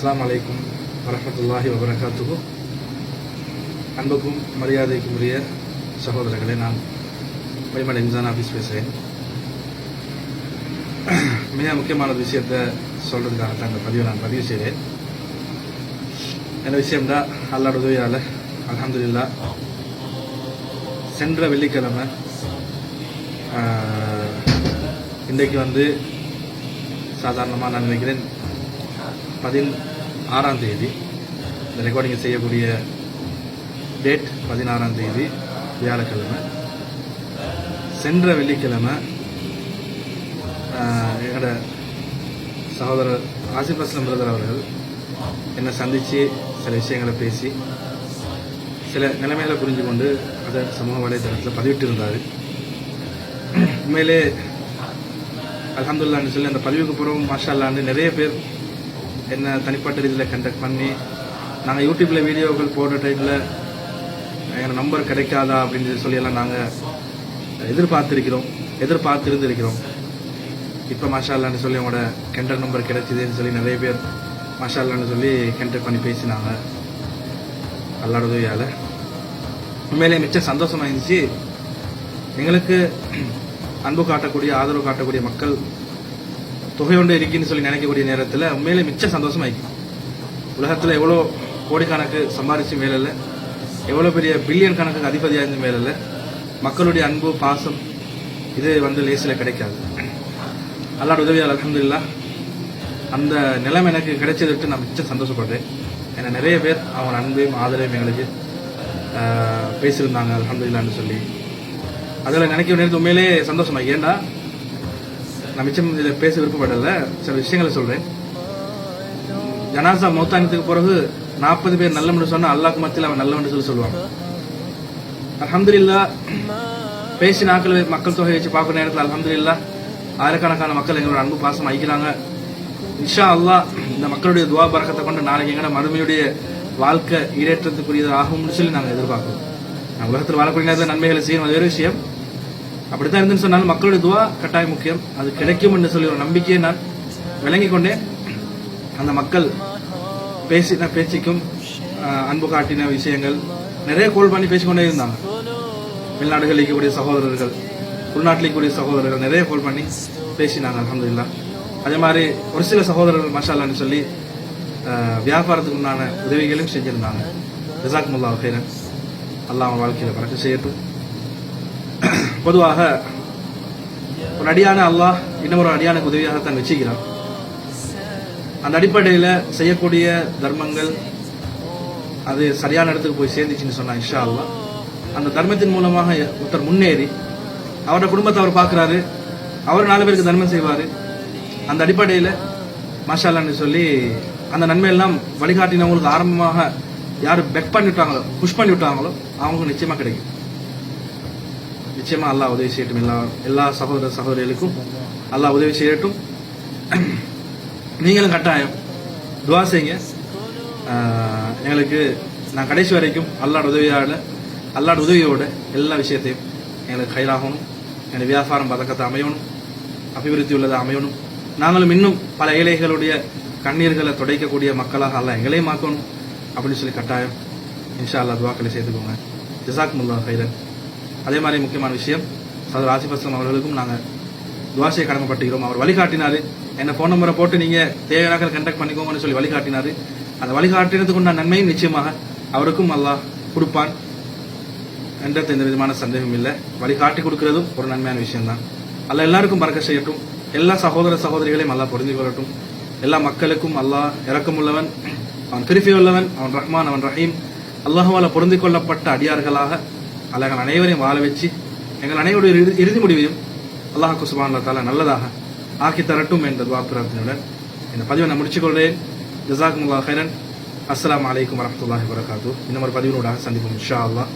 அஸ்லாம் அலைக்கும் வரமத்துல்லாஹி வபரகாத்துக்கும் அன்புக்கும் மரியாதைக்கும் உரிய சகோதரர்களே நான் பைமன் இம்சான் ஆஃபீஸ் பேசுகிறேன் மிக முக்கியமான விஷயத்தை சொல்கிறதுக்காக தான் பதிவை நான் பதிவு செய்கிறேன் என்ன விஷயம்டா அல்லாட உதவியால் அல்ஹம்துலில்லா சென்ற வெள்ளிக்கிழமை இன்றைக்கு வந்து சாதாரணமாக நான் நினைக்கிறேன் ஆறாம் தேதி. இந்த ரெக்கார்டிங் செய்யக்கூடிய டேட் பதினாறாம் தேதி வியாழக்கிழமை. சென்ற வெள்ளிக்கிழமை எங்களோட சகோதரர் ஆசிப் அஸ்லம் பிரதர் அவர்கள் என்னை சந்தித்து சில விஷயங்களை பேசி சில நிலைமைகளை புரிஞ்சு கொண்டு அதை சமூக வலைதளத்தில் பதிவிட்டிருந்தார். உண்மையிலே அலமதுல்லான்னு சொல்லி அந்த பதிவுக்கு பிறகு மாஷா அல்லான்னு நிறைய பேர் என்ன தனிப்பட்ட ரீதியில் கண்டக்ட் பண்ணி நாங்கள் யூடியூப்பில் வீடியோக்கள் போடுற டைமில் எங்கள் நம்பர் கிடைக்காதா அப்படின்னு சொல்லியெல்லாம் நாங்கள் எதிர்பார்த்திருக்கிறோம். எதிர்பார்த்து இருந்திருக்கிறோம் இப்போ மாஷா சொல்லி அவங்களோட கண்டக்ட் நம்பர் கிடைச்சிதுன்னு சொல்லி நிறைய பேர் மாஷா சொல்லி கண்டக்ட் பண்ணி பேசினாங்க. அல்லாட உதவியால் உண்மையிலே மிச்சம் சந்தோஷமாக இருந்துச்சு. எங்களுக்கு அன்பு காட்டக்கூடிய ஆதரவு காட்டக்கூடிய மக்கள் தொகை ஒன்று இருக்குன்னு சொல்லி நினைக்கக்கூடிய நேரத்தில் உண்மையிலே மிச்சம் இருக்கும் உலகத்தில் எவ்வளோ கோடிக்கணக்கு சம்பாதிச்சு மேலில் எவ்வளோ பெரிய பில்லியன் கணக்கு அதிபதியாக இருந்த மேலில் மக்களுடைய அன்பு பாசம் இது வந்து லேசில் கிடைக்காது. அல்லாட உதவியால் அலமதுல்லா அந்த நிலம் எனக்கு கிடைச்சதுட்டு நான் மிச்சம் சந்தோஷப்படுறேன். ஏன்னா நிறைய பேர் அவங்க அன்பையும் ஆதரவையும் எங்களுக்கு பேசியிருந்தாங்க அலமதுல்லான்னு சொல்லி. அதில் நினைக்க நேரத்து உண்மையிலே சந்தோஷமா ஏன்னா நான் மிச்சம் இதில் பேச விருப்பப்படலை சில விஷயங்களை சொல்கிறேன் ஜனாசா மௌத்தானத்துக்கு பிறகு நாற்பது பேர் நல்லவன்னு சொன்னால் அல்லாஹ் மத்தியில் அவன் நல்லவன் சொல்லி சொல்லுவாங்க. அல்ஹம்துலில்லா பேசி நாட்கள் மக்கள் தொகை வச்சு பார்க்குற நேரத்தில் அல்ஹம்துலில்லா ஆயிரக்கணக்கான மக்கள் எங்களோட அன்பு பாசம் ஐக்கிறாங்க இஷா அல்லாஹ் இந்த மக்களுடைய துவா பறக்கத்தை கொண்டு நாளைக்கு எங்கட மறுமையுடைய வாழ்க்கை ஈடேற்றத்துக்குரியது ஆகும்னு சொல்லி நாங்கள் எதிர்பார்க்கிறோம். நான் உலகத்தில் வாழக்கூடிய நேரத்தில் நன்மைகளை செய்யணும் அது வேறு விஷயம். அப்படித்தான் இருந்துன்னு சொன்னாலும் மக்களுடைய துவா கட்டாயம் முக்கியம். அது கிடைக்கும் என்று சொல்லி ஒரு நம்பிக்கையை நான் விளங்கி கொண்டேன். அந்த மக்கள் பேசின பேச்சுக்கும் அன்பு காட்டின விஷயங்கள் நிறைய கோல் பண்ணி பேசிக்கொண்டே இருந்தாங்க. வெளிநாடுகளில் இருக்கக்கூடிய சகோதரர்கள் உள்நாட்டில் இருக்கக்கூடிய சகோதரர்கள் நிறைய கோல் பண்ணி பேசினாங்க அலமதுல்லா அதே மாதிரி ஒரு சில சகோதரர்கள் மஷாலான்னு சொல்லி வியாபாரத்துக்கு உண்டான உதவிகளையும் செஞ்சிருந்தாங்க. ரிசாக் முல்லா ஹைரன் அல்லாஹ் வாழ்க்கையில் பறக்க செய்யட்டும். பொதுவாக ஒரு அடியான அல்லாஹ் இன்னும் ஒரு அடியான அடியானுக்கு உதவியாகத்தான் வச்சுக்கிறான் அந்த அடிப்படையில் செய்யக்கூடிய தர்மங்கள் அது சரியான இடத்துக்கு போய் சேர்ந்துச்சுன்னு சொன்னான் இஷா அல்லாஹ் அந்த தர்மத்தின் மூலமாக ஒருத்தர் முன்னேறி அவரோட குடும்பத்தை அவர் பார்க்குறாரு அவர் நாலு பேருக்கு தர்மம் செய்வார். அந்த அடிப்படையில் மாஷாலான்னு சொல்லி அந்த நன்மையெல்லாம் வழிகாட்டினவங்களுக்கு ஆரம்பமாக யார் பெக் பண்ணி விட்டாங்களோ புஷ் பண்ணி விட்டாங்களோ அவங்களுக்கு நிச்சயமாக கிடைக்கும். நிச்சயமாக அல்லாஹ் உதவி செய்யட்டும் எல்லா எல்லா சகோதர சகோதரிகளுக்கும். அல்லாஹ் உதவி செய்யட்டும். நீங்களும் கட்டாயம் துவா செய்யுங்க. எங்களுக்கு நான் கடைசி வரைக்கும் அல்லாட உதவியோட அல்லாட உதவியோட எல்லா விஷயத்தையும் எங்களுக்கு கைலாகணும் எங்களுக்கு வியாபாரம் பதக்கத்தை அமையணும். அபிவிருத்தி உள்ளதை அமையணும். நாங்களும் இன்னும் பல ஏழைகளுடைய கண்ணீர்களை துடைக்கக்கூடிய மக்களாக அல்ல எங்களையும் ஆக்கணும் அப்படின்னு சொல்லி கட்டாயம் இன்ஷா அல்லா துவாக்களை சேர்த்துக்கோங்க ஜசாக் முல்லா ஹைரன் அதே மாதிரி முக்கியமான விஷயம் சதர் ஆசிப் அவர்களுக்கும் நாங்கள் துவாசையை கடமைப்பட்டுகிறோம் அவர் வழிகாட்டினார். என்ன ஃபோன் நம்பரை போட்டு நீங்கள் தேவையான கண்டக்ட் பண்ணிக்கோங்கன்னு சொல்லி வழிகாட்டினார். அந்த வழிகாட்டினதுக்கு உண்டான நன்மையும் நிச்சயமாக அவருக்கும் அல்லாஹ் கொடுப்பான் என்ற எந்த விதமான சந்தேகம் இல்லை. வழிகாட்டி கொடுக்கறதும் ஒரு நன்மையான விஷயம்தான். அல்ல எல்லாருக்கும் பறக்க செய்யட்டும். எல்லா சகோதர சகோதரிகளையும் அல்லா பொருந்தி கொள்ளட்டும். எல்லா மக்களுக்கும் அல்லாஹ் இறக்கமுள்ளவன் அவன் கிருபி உள்ளவன் அவன் ரஹ்மான் அவன் ரஹீம். அல்லாஹால பொருந்தி கொள்ளப்பட்ட அடியார்களாக அல்லாஹ் எங்கள் அனைவரையும் வாழ வச்சு எங்கள் அனைவருடைய இறுதி- முடிவையும் அல்லாஹ் குசுபான் தாலா நல்லதாக ஆக்கி தரட்டும் என்ற துவா பிரார்த்தனையுடன் இந்த பதிவை நான் முடிச்சுக்கொள்கிறேன். ஜசாக்குமுல்லா ஹைரன் அஸ்லாம் அலைக்கும் வரமத்துல்லாஹி வரகாத்து இன்னும் ஒரு பதிவினோட சந்திப்போம். இன்ஷா அல்லாஹ்.